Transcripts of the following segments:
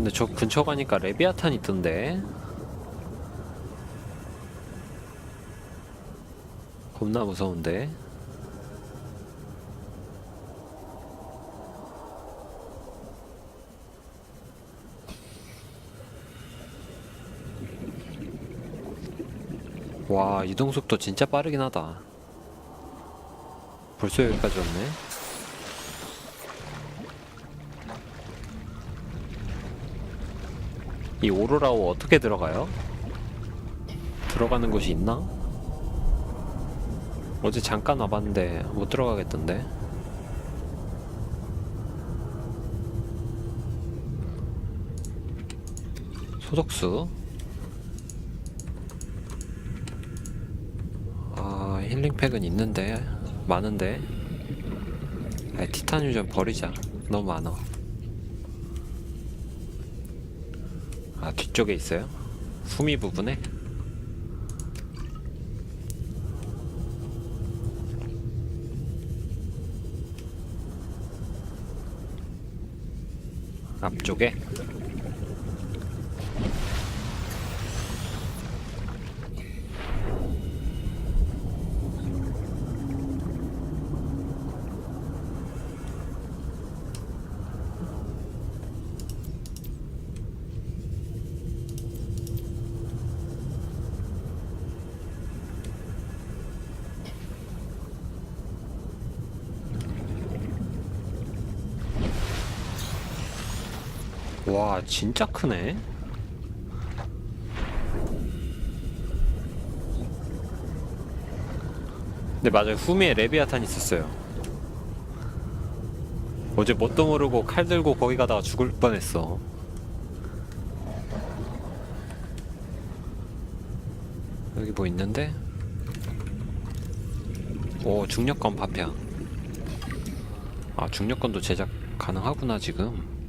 아 근데 저 근처 가니까 레비아탄 있던데. 겁나 무서운데. 와 이동 속도 진짜 빠르긴 하다. 벌써 여기까지 왔네 이 오로라오 어떻게 들어가요? 들어가는 곳이 있나? 어제 잠깐 와봤는데 못 들어가겠던데. 소독수. 아 힐링팩은 있는데 많은데. 아, 티타늄 좀 버리자. 너무 많아 아 뒤쪽에 있어요? 후미 부분에? 앞쪽에? 와 진짜 크네. 근데 맞아요. 후미에 레비아탄 있었어요. 어제 뭣도 모르고 칼 들고 거기 가다가 죽을 뻔했어. 여기 뭐 있는데? 오 중력권 파편 아 중력권도 제작 가능하구나 지금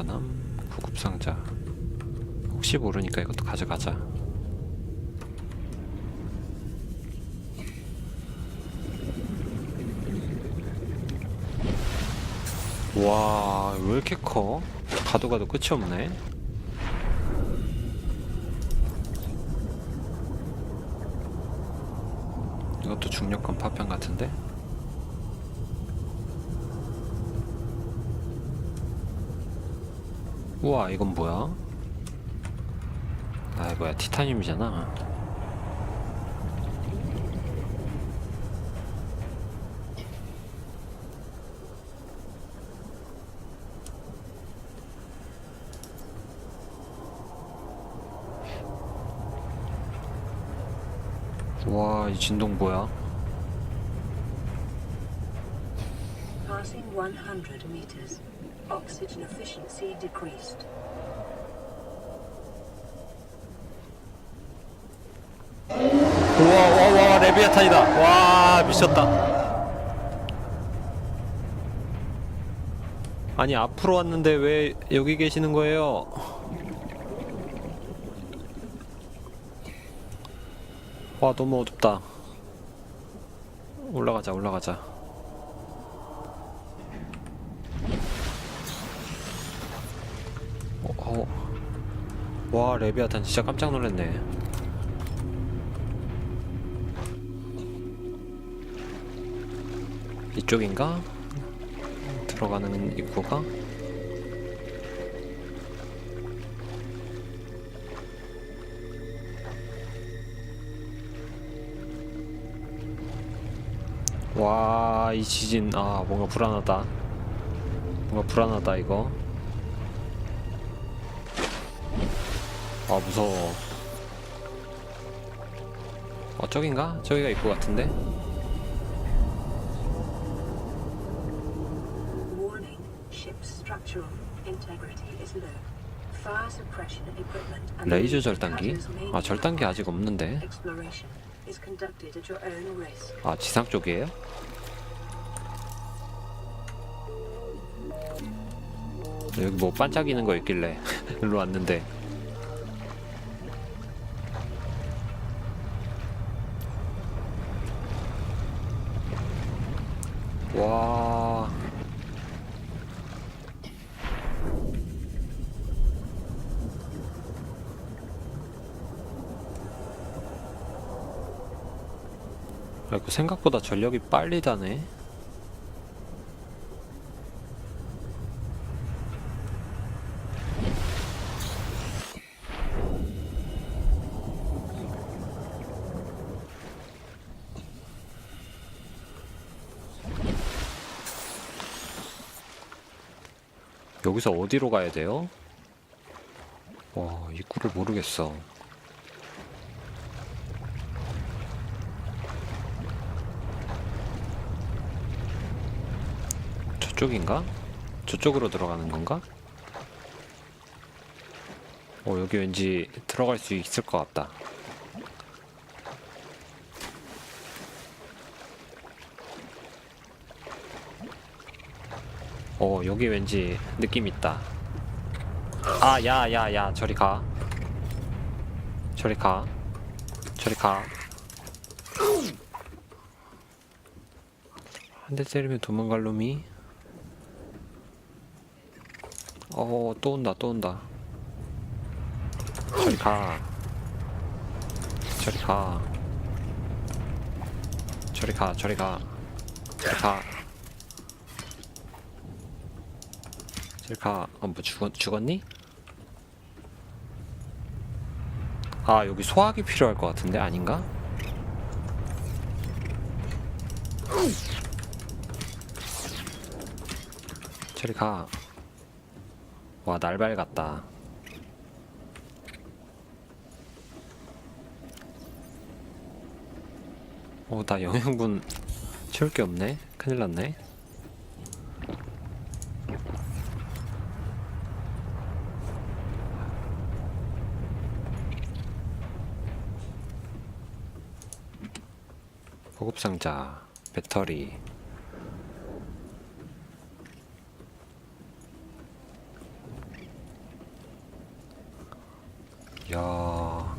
보관함 구급상자 혹시 모르니까 이것도 가져가자 와, 왜 이렇게 커? 가도 가도 끝이 없네. 이것도 중력권 파편 같은데? 우와, 이건 뭐야? 아, 뭐야, 티타늄이잖아. 와, 이 진동 뭐야? Passing 100 meters. Oxygen efficiency decreased. 우와, 와, 와, 레비아탄이다. 와, 미쳤다. 아니, 앞으로 왔는데 왜 여기 계시는 거예요? 와, 너무 어둡다. 올라가자, 올라가자. 어, 어. 와, 레비아탄 진짜 깜짝 놀랐네. 이쪽인가? 들어가는 입구가? 와, 이 지진, 아, 뭔가 불안하다. 뭔가 불안하다, 이거. 아, 무서워. 어, 저긴가? 저기가 입구 같은데? 레이저 절단기? 아, 절단기 아직 없는데. 아, 지상 쪽이에요? 여기 뭐 반짝이는 거 있길래 일로 왔는데 생각보다 전력이 빨리 다네. 여기서 어디로 가야 돼요? 와, 입구를 모르겠어. 저쪽인가? 저쪽으로 들어가는 건가? 어, 여기 왠지 들어갈 수 있을 것 같다. 어, 여기 왠지 느낌 있다. 아, 야, 야, 야, 저리 가. 저리 가. 저리 가. 한 대 때리면 도망갈 놈이. 어, 또 온다, 또 온다. 저리 가. 저리 가. 저리 가, 저리 가. 저리 가. 저리 가. 어, 뭐 죽었, 죽었니? 아, 여기 소화기 필요할 것 같은데? 아닌가? 저리 가. 와, 날발 같다. 어, 나 영양분 채울 게 없네. 큰일 났네. 보급상자, 배터리. 야.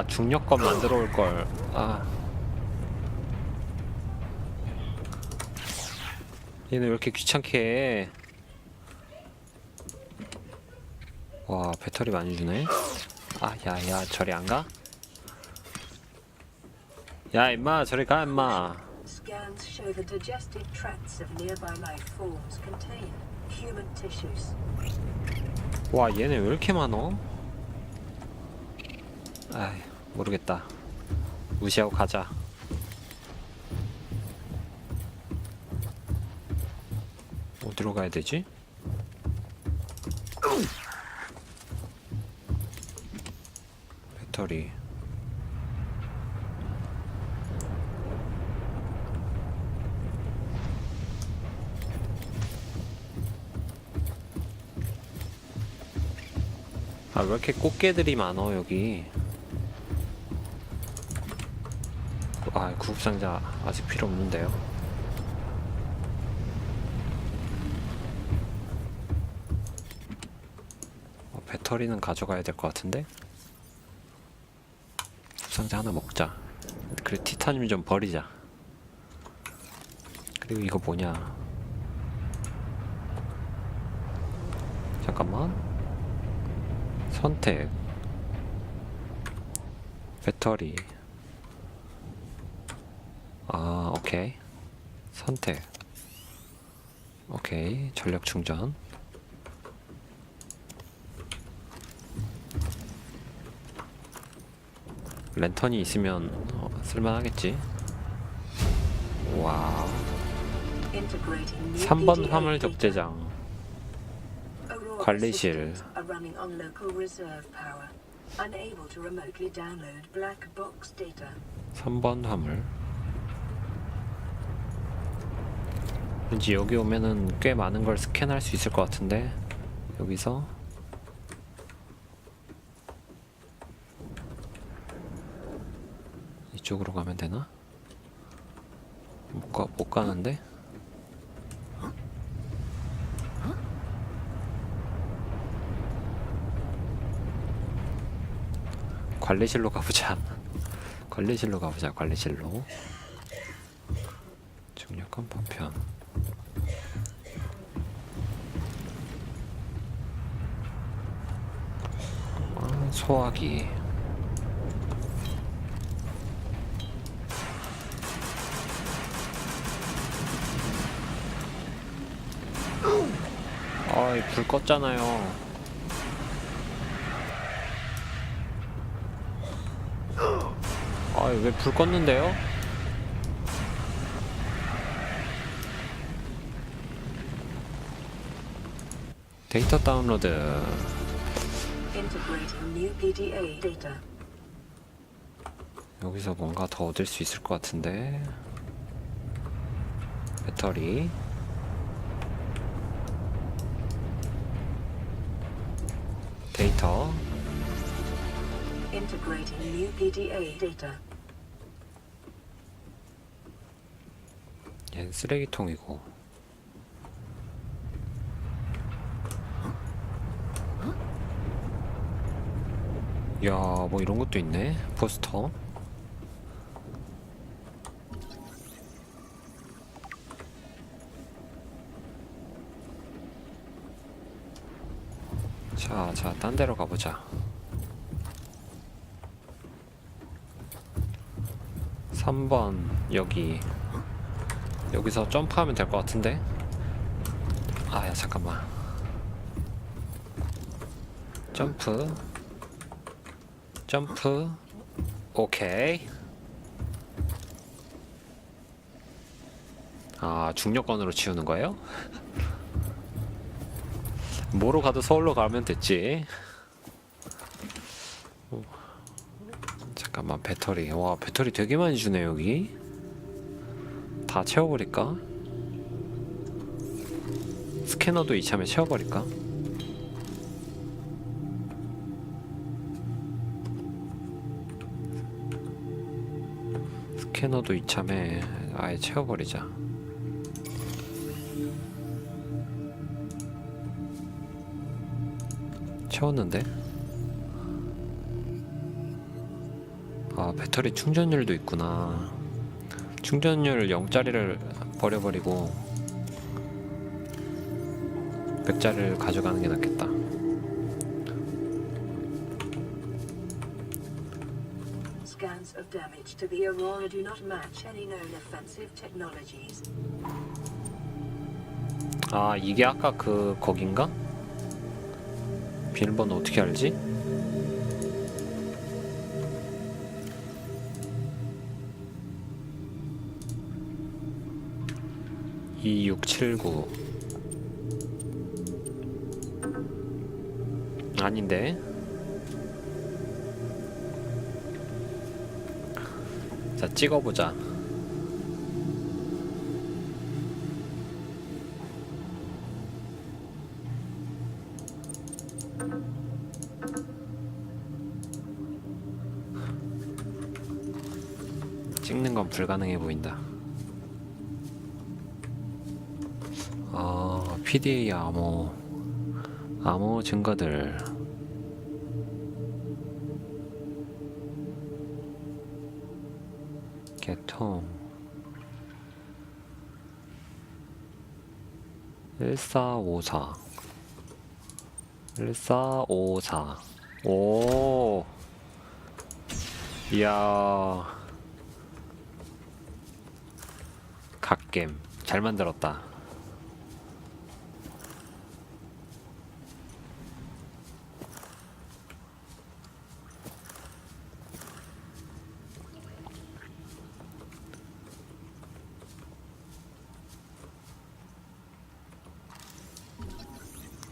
아, 중력권 만들어 올 걸. 아. 얘는 왜 이렇게 귀찮게 해? 와, 배터리 많이 주네. 아, 야, 야, 저리 안 가? 야, 임마, 저리 가, 임마. Scans show the digested tracts of nearby life forms contain human tissues. 와, 얘네 왜 이렇게 많어? 아이, 모르겠다. 무시하고 가자. 어디로 가야 되지? 배터리. 아, 왜 이렇게 꽃게들이 많어, 여기? 아, 구급상자 아직 필요 없는데요. 어, 배터리는 가져가야 될 것 같은데? 구급상자 하나 먹자. 그리고 티타늄 좀 버리자. 그리고 이거 뭐냐? 잠깐만. 선택 배터리 아 오케이 선택 오케이 전력 충전 랜턴이 있으면 어, 쓸만하겠지 와 Integrating new 3번 PDA 화물. 적재장 관리실. unable to remotely download black box data. 3번 화물 왠지 여기 오면은 꽤 많은 걸 스캔할 수 있을 것 같은데 여기서 이쪽으로 가면 되나? 못, 가, 못 가는데? 관리실로 가보자 관리실로 가보자 관리실로 중력한 파편 소화기. 아이 불 껐잖아요. 아이 왜 불 껐는데요? 데이터 다운로드 Integrating new PDA data. 여기서 뭔가 더 얻을 수 있을 것 같은데 배터리 데이터 Integrating new PDA data. 얘는 쓰레기통이고 야, 뭐 이런 것도 있네. 포스터. 자, 자, 딴 데로 가보자. 3번 여기 여기서 점프하면 될 것 같은데? 아, 야, 잠깐만. 점프. 점프. 오케이. 아, 중력권으로 치우는 거예요? 뭐로 가도 서울로 가면 됐지. 오. 잠깐만, 배터리. 와, 배터리 되게 많이 주네, 여기. 다 채워버릴까? 스캐너도 이참에 채워버릴까? 스캐너도 이참에 아예 채워버리자. 채웠는데? 아, 배터리 충전율도 있구나. 충전율 0짜리를 버려버리고 100짜리를 가져가는 게 낫겠다. Damage to the Aurora do not match any known offensive technologies. 아, 이게 아까 그 거긴가? 비밀번호 어떻게 알지? (2679) 아닌데 자 찍어보자 찍는 건 불가능해 보인다. 아, PDA 암호, 암호 증거들. 개통. 1454. 1454. 오. 이야. 갓겜 잘 만들었다.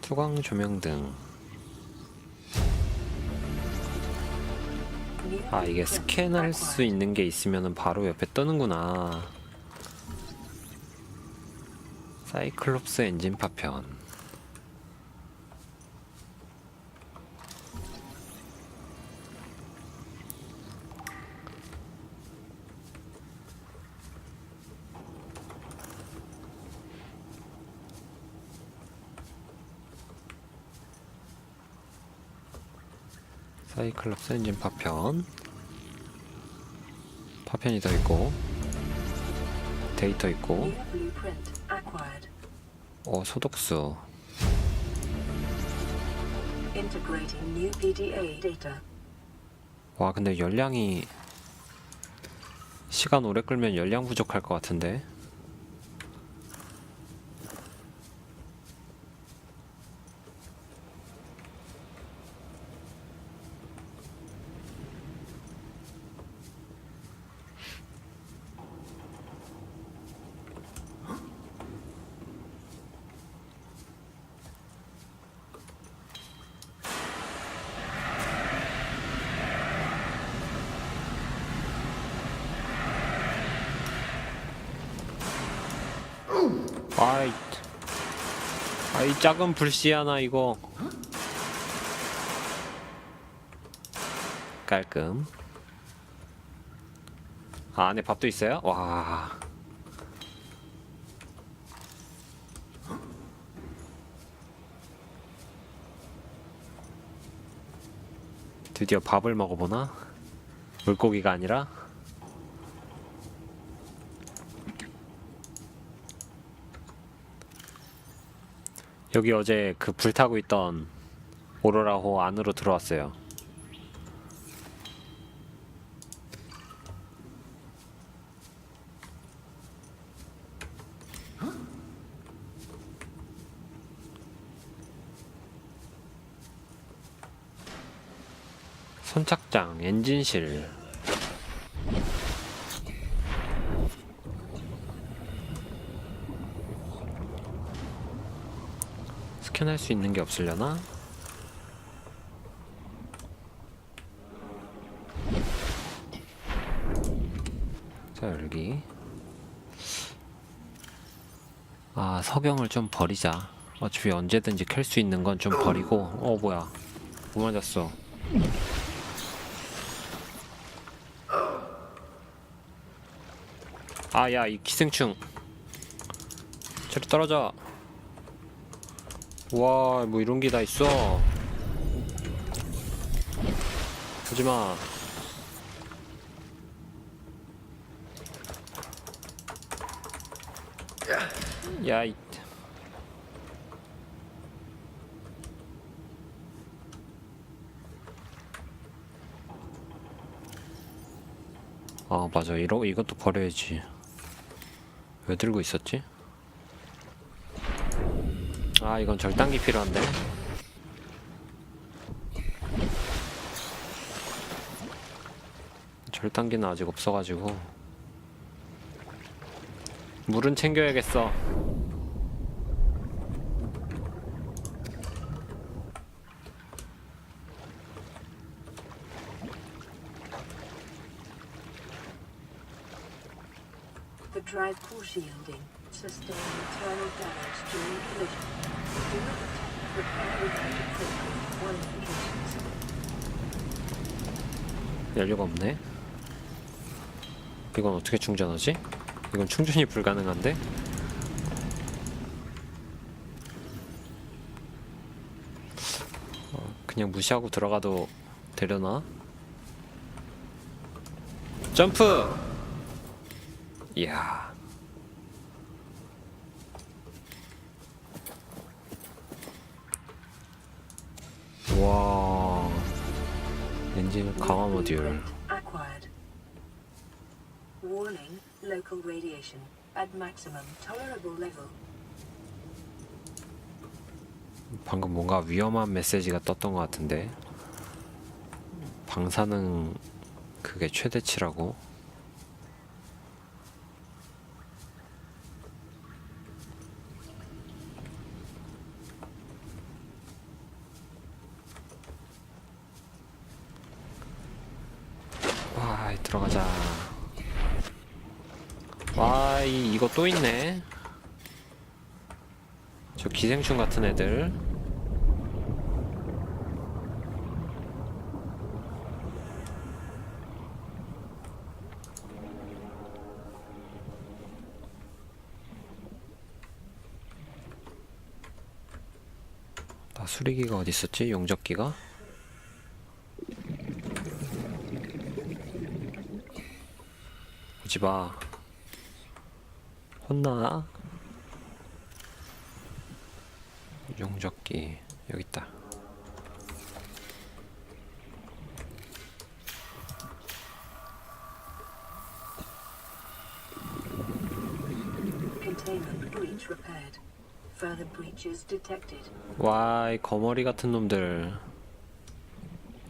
투광 조명등. 아 이게 스캔할 수. 있는 게 있으면 바로 옆에 뜨는구나. 사이클롭스 엔진 파편. 사이클롭스 엔진 파편. 파편이 더 있고 데이터 있고. 어 소독수. 와 근데 열량이 시간 오래 끌면 열량 부족할 것 같은데 아이 아 이 작은 불씨 하나 이거 깔끔 아 안에 밥도 있어요? 와 드디어 밥을 먹어보나? 물고기가 아니라? 여기 어제 그 불타고 있던 오로라호 안으로 들어왔어요. 선착장, 엔진실. 스캔할 수 있는 게 없으려나? 자 여기. 아 석영을 좀 버리자. 어차피 언제든지 켤 수 있는 건 좀 버리고. 어 뭐야. 뭐 맞았어. 아 야 이 기생충. 저리 떨어져 와, 뭐 이런 게 다 있어. 하지 마. 야, 이. 아, 맞아. 이러 이것도 버려야지. 왜 들고 있었지? 아 이건 절단기 필요한데. 절단기는 아직 없어가지고. 물은 챙겨야겠어. The drive core shielding sustain internal damage during collision. Do not attempt repair related critical qualifications. 연료가 없네 이건 어떻게 충전하지? 이건 충전이 불가능한데? 어, 그냥 무시하고 들어가도 되려나? 점프! 이야 와 엔진 강화 모듈 Acquired. Warning, local radiation at maximum tolerable level. 방금 뭔가 위험한 메시지가 떴던 것 같은데 방사능 그게 최대치라고 와 들어가자 와 이, 이거 또 있네 저 기생충 같은 애들 나 수리기가 어디 있었지? 용접기가? 오지 마. 혼나? 용접기 여기 있다. Containment breach repaired. Further breaches detected. 와, 이 거머리 같은 놈들.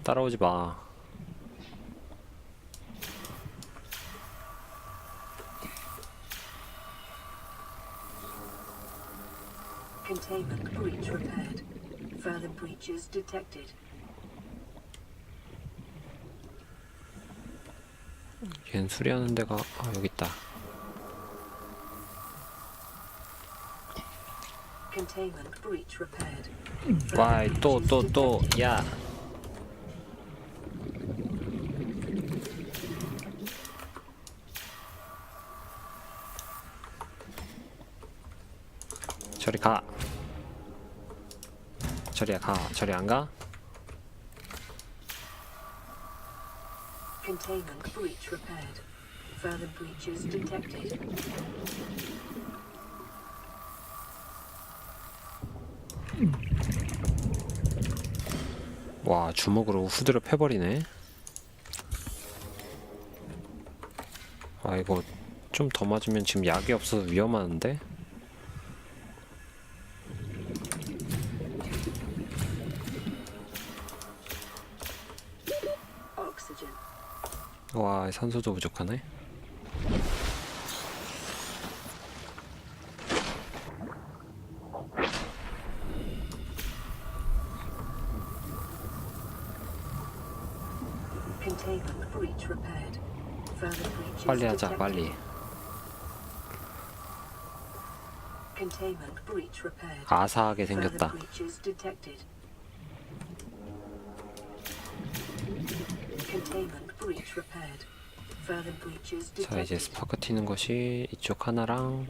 따라오지 마. Containment breach repaired. Further breaches detected. 얜 수리하는 데가 아, 여기 있다. Containment breach repaired. 와, Further 또, 또, 또. 야. 저리 가. 저리 가. 저리 안 가? Containment breach repaired. Further breaches detected. 와, 주먹으로 후드를 패버리네. 아, 이거 좀 더 맞으면 지금 약이 없어서 위험한데? 와, 산소도 부족하네. 빨리 하자. 빨리. 아사하게 생겼다. breaches detected. Containment breach repaired. 자, 이제. 스파크 튀는 것이 이쪽 하나랑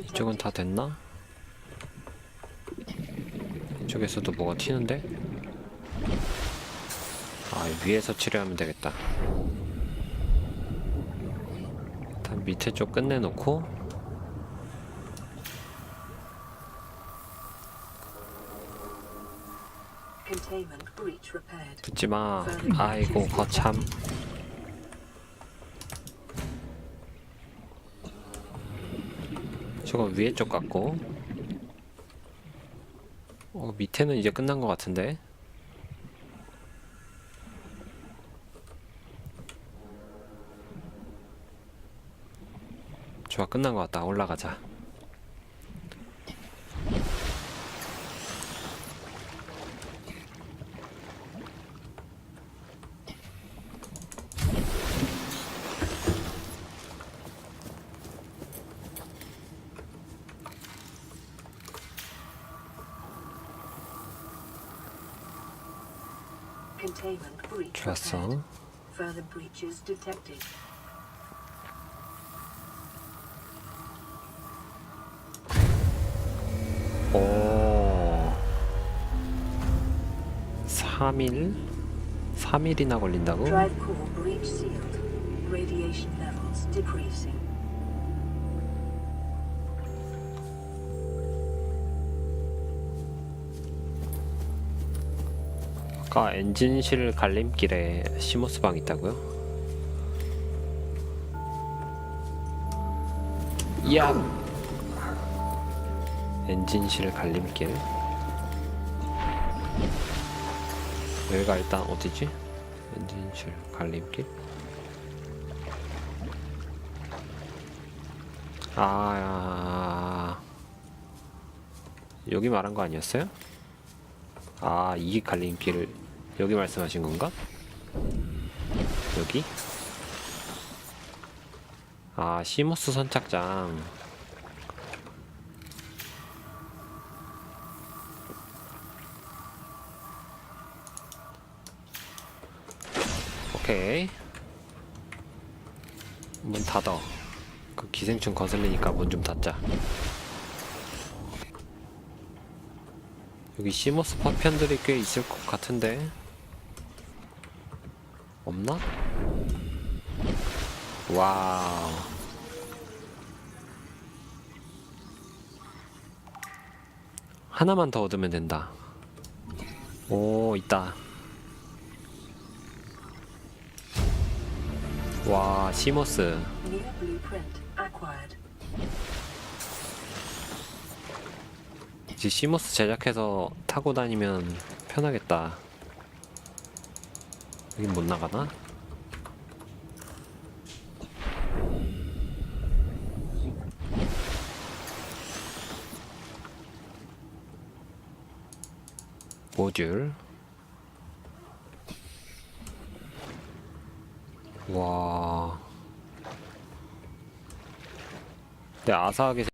이쪽은. 다 됐나? 이쪽에서도 뭐가 튀는데? 아, 위에서 치료하면 되겠다. 일단 밑에 쪽 끝내놓고 붙지 마. 아이고, 거참. 저거 위에 쪽 같고. 어, 밑에는 이제 끝난 것 같은데. 좋아, 끝난 것 같다. 올라가자. Containment breach 좋았어. repaired. Further breaches detected. 오. 3일? 3일이나 걸린다고? Drive core breach sealed. Radiation levels decreasing. 아까 엔진실 갈림길에 시모스방 있다고요? 야! 엔진실 갈림길 여기가 일단 어디지? 엔진실 갈림길 아 여기 말한 거 아니었어요? 아, 이 갈림길을 여기 말씀하신 건가? 여기? 아, 시모스 선착장. 오케이. 문 닫어. 그 기생충 거슬리니까 문 좀 닫자. 여기 시모스 파편들이 꽤 있을 것 같은데 없나? 와우 하나만 더 얻으면 된다 오 있다 와 시모스. 이제 시모스 제작해서 타고 다니면 편하겠다. 여긴 못 나가나? 모듈 와. 근데 아사하게